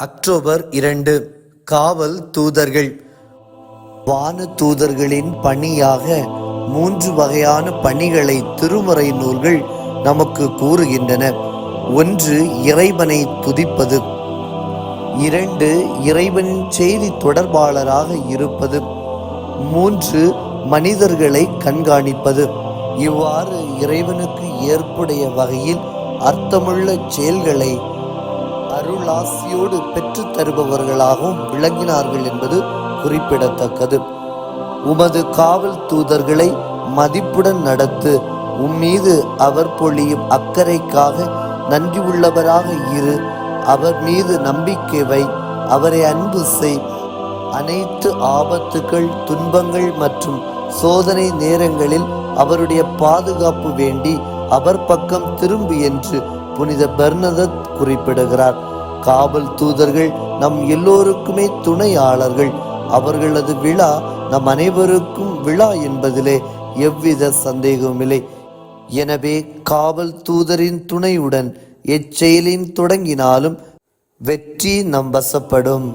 October இரண்டு காவல் தூதர்கள். வான தூதர்களின் பணியாக மூன்று வகையான பணிகளை திருமறை நூல்கள் நமக்கு கூறுகின்றன. ஒன்று இறைவனை துதிப்பது. இரண்டு இறைவனின் செய்தி தொடர்பாளராக இருப்பது. மூன்று மனிதர்களை கண்காணிப்பது. இவ்வாறு இறைவனுக்கு ஏற்புடைய வகையில் அர்த்தமுள்ள செயல்களை அருளாசியோடு பெற்று தருபவர்களாகவும் விளங்கினார்கள் என்பது குறிப்பிடத்தக்கது. உமது காவல் தூதர்களை மதிப்புடன் நடத்து உம்மீது அவர் பொழியும் அக்கறைக்காக நன்றி உள்ளவராக இரு. அவர் மீது நம்பிக்கை வை. அவரை அன்பு செய். அனைத்து ஆபத்துகள் துன்பங்கள் மற்றும் சோதனை நேரங்களில் அவருடைய பாதுகாப்பு வேண்டி அவர் பக்கம் திரும்பு என்று புனித பெர்னதத் குறிப்பிடுகிறார். காவல் தூதர்கள் நம் எல்லோருக்குமே துணையாளர்கள். அவர்களது விழா நம் அனைவருக்கும் விழா என்பதிலே எவ்வித சந்தேகமில்லை எனவே காவல் தூதரின் துணையுடன் எச்செயலின் தொடங்கினாலும் வெற்றி நம் வசப்படும்.